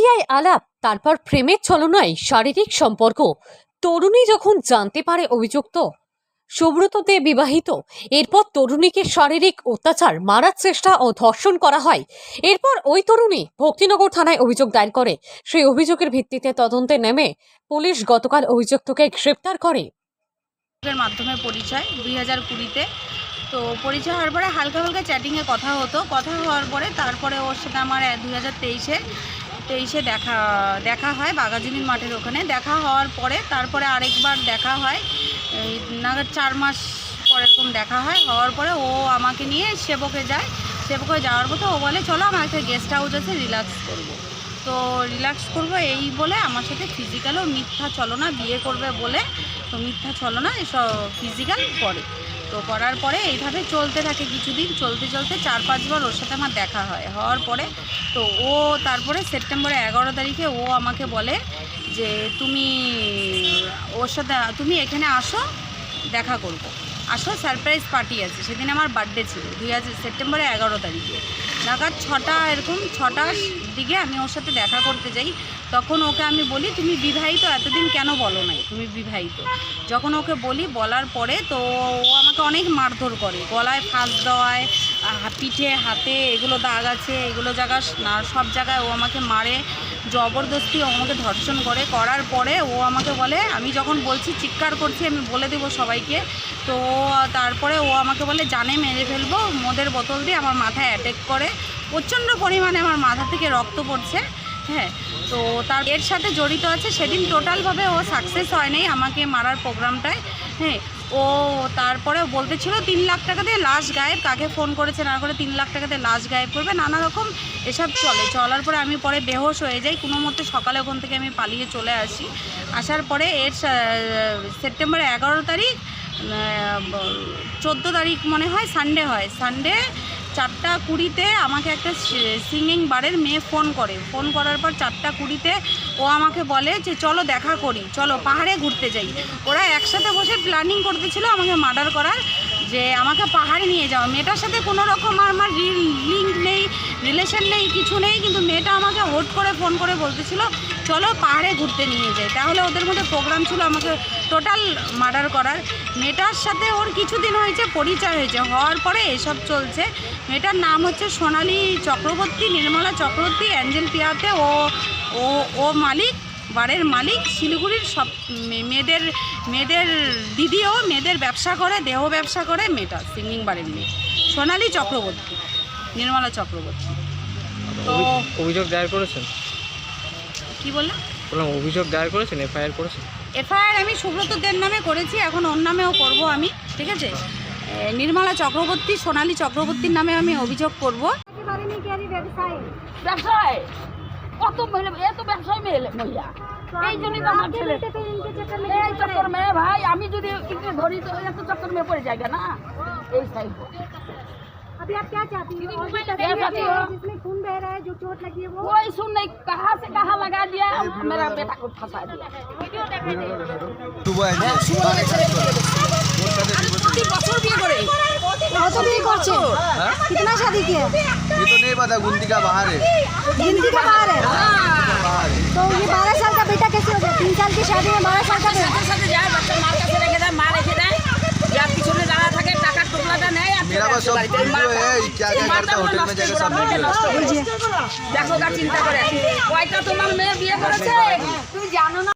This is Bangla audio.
আইডিয়ায় আলাপ, তারপর প্রেমের ছলনায় শারীরিক সম্পর্ক। তরুণী যখন জানতে পারে অভিযুক্ত, সুব্রত দে বিবাহিত, এরপর তরুণীকে শারীরিক অত্যাচার, মারার চেষ্টা ও ধর্ষণ করা হয়। এরপর ওই তরুণী ভক্তিনগর থানায় অভিযোগ দায়ের করে। সেই অভিযোগের ভিত্তিতে তদন্তে নেমে পুলিশ গতকাল অভিযুক্তকে গ্রেপ্তার করে। মাধ্যমে পরিচয়, দুই হাজার কুড়িতে। তো পরিচয় হওয়ার পরে হালকা হালকা চ্যাটিংয়ে কথা হতো। কথা হওয়ার পরে তারপরে ওর সাথে আমার, দুই হাজার তেইশে তেইশে দেখা দেখা হয় বাগাজুনির মাঠের ওখানে। দেখা হওয়ার পরে, তারপরে আরেকবার দেখা হয়। নাগাদ চার মাস পর এরকম দেখা হয়। হওয়ার পরে ও আমাকে নিয়ে সেবকে যায়। সেবকে যাওয়ার পথে ও বলে, চলো, আমার একটা গেস্ট হাউস আছে রিল্যাক্স করব। তো রিল্যাক্স করব এই বলে আমার সাথে ফিজিক্যালও মিথ্যা চলো না, বিয়ে করবে বলে। তো মিথ্যা চলো ছলনা এসব ফিজিক্যাল করে তো করার পরে এইভাবে চলতে থাকে কিছুদিন, চলতে চলতে চার পাঁচবার ওর সাথে আমার দেখা হয়। হওয়ার পরে তো ও তারপরে সেপ্টেম্বরে এগারো তারিখে ও আমাকে বলে যে, তুমি ওর সাথে, তুমি এখানে আসো, দেখা করব। আসো সারপ্রাইজ পার্টি আছে। সেদিন আমার বার্থডে ছিল, দুই হাজার, সেপ্টেম্বরের এগারো তারিখে। নাগাদ ছটা এরকম, ছটার দিকে আমি ওর সাথে দেখা করতে যাই। তখন ওকে আমি বলি, তুমি বিবাহিত, এতদিন কেন বলো নাই? তুমি বিবাহিত। যখন ওকে বলি, বলার পরে তো ও আমাকে অনেক মারধর করে। গলায় ফাঁস দেওয়ায় পিঠে, হাতে এগুলো দাগ আছে, এগুলো জায়গা সব জায়গায় ও আমাকে মারে, জবরদস্তি ও আমাকে ধর্ষণ করে। করার পরে ও আমাকে বলে, আমি যখন বলছি, চিৎকার করছি, আমি বলে দেবো সবাইকে। তো তারপরে ও আমাকে বলে, জানে মেরে ফেলব, মদের বোতল দিয়ে আমার মাথায় অ্যাটাক করে। প্রচণ্ড পরিমাণে আমার মাথা থেকে রক্ত পড়ছে। হ্যাঁ তো তার এর সাথে জড়িত আছে। সেদিন টোটালভাবে ও সাকসেস হয়নি আমাকে মারার প্রোগ্রামটায় হ্যাঁ ও তারপরে বলতে ছিল তিন লাখ টাকা দিয়ে লাশ গায়েব। কাকে ফোন করেছে না করে তিন লাখ টাকা দিয়ে লাশ গায়েব করবে? নানা রকম এসব চলে। চলার পরে আমি পরে বেহোশ হয়ে যাই। কোনো মতে সকালে ওখান থেকে আমি পালিয়ে চলে আসি। আসার পরে এর সেপ্টেম্বর এগারো তারিখ চোদ্দ তারিখ মনে হয় সানডে হয়। সানডে চারটা কুড়িতে আমাকে একটা সিঙ্গিং বারের মেয়ে ফোন করে। ফোন করার পর চারটা কুড়িতে ও আমাকে বলে যে, চলো দেখা করি, চলো পাহাড়ে ঘুরতে যাই। ওরা একসাথে বসে প্ল্যানিং করতেছিল আমাকে মার্ডার করার। যে আমাকে পাহাড়ে নিয়ে যাও। মেয়েটার সাথে কোনো রকম আমার লিঙ্ক নেই রিলেশন নেই, কিছু নেই, কিন্তু মেয়েটা আমাকে হোট করে ফোন করে বলতেছিল, চলো পাহাড়ে ঘুরতে নিয়ে যাই। তাহলে ওদের মধ্যে প্রোগ্রাম ছিল আমাকে টোটাল মার্ডার করার। মেয়েটার সাথে ওর কিছুদিন হয়েছে, পরিচয় হয়েছে। হওয়ার পরে এসব চলছে। মেয়েটার নাম হচ্ছে সোনালী চক্রবর্তী, নির্মলা চক্রবর্তী, অ্যাঞ্জেল পিয়াতে ও ও ও মালিক। বারের মালিক শিলিগুড়ির সব মেয়েদের মেয়েদের দিদিও মেয়েদের ব্যবসা করে দেহ ব্যবসা করে মেয়েটা সিঙ্গিং বারের মেয়ে। সোনালী চক্রবর্তী নির্মলা চক্রবর্তী। তো অভিযোগ দায়ের করেছেন? কি বললাম? বললাম অভিযোগ দায়ের করেছেন এফআইআর করেছেন? এফআইআর আমি সুব্রতদের নামে করেছি এখন ওর নামেও করব আমি ঠিক আছে? নির্মলা চক্রবর্তী সোনালী চক্রবর্তীর নামে আমি অভিযোগ করব। ব্যবসায়? কত মহিলা এ তো ব্যবসায় মেয়ে মহিলা এই জন্যই তো আমার ছেলে এই চক্কর মেয়ে ভাই আমি যদি কিছু ধরি তো এত চক্কর মেয়ে পড়ে যায়গা না এই সাইড अभी आप क्या चाहती हो जिसमें खून बह रहा है जो चोट लगी है वो कोई सुन नहीं कहाँ से कहाँ लगा दिया मेरा बेटा को फंसा दिया বছর বিয়ে করে কত বিয়ে করছো कितना शादी किया ये तो नहीं पता गुंती का बाहर है जिंदगी का बाहर है बाहर है तो ये बारह साल का बेटा कैसे हो गया तीन साल की शादी में बारह साल का बेटा সাথে সাথে যায় বাচ্চা মার কাছে রেখে দেয় মা রেখে দেয় যার পিছনে দাঁড়া থাকে টাকার টুকলাটা নেয় আর मेरा पास सब वीडियो है क्या क्या करता है होटल में जाकर सब वीडियो है দেখো চিন্তা করে কয়টা তোমার মেয়ে বিয়ে করেছে তুমি জানো না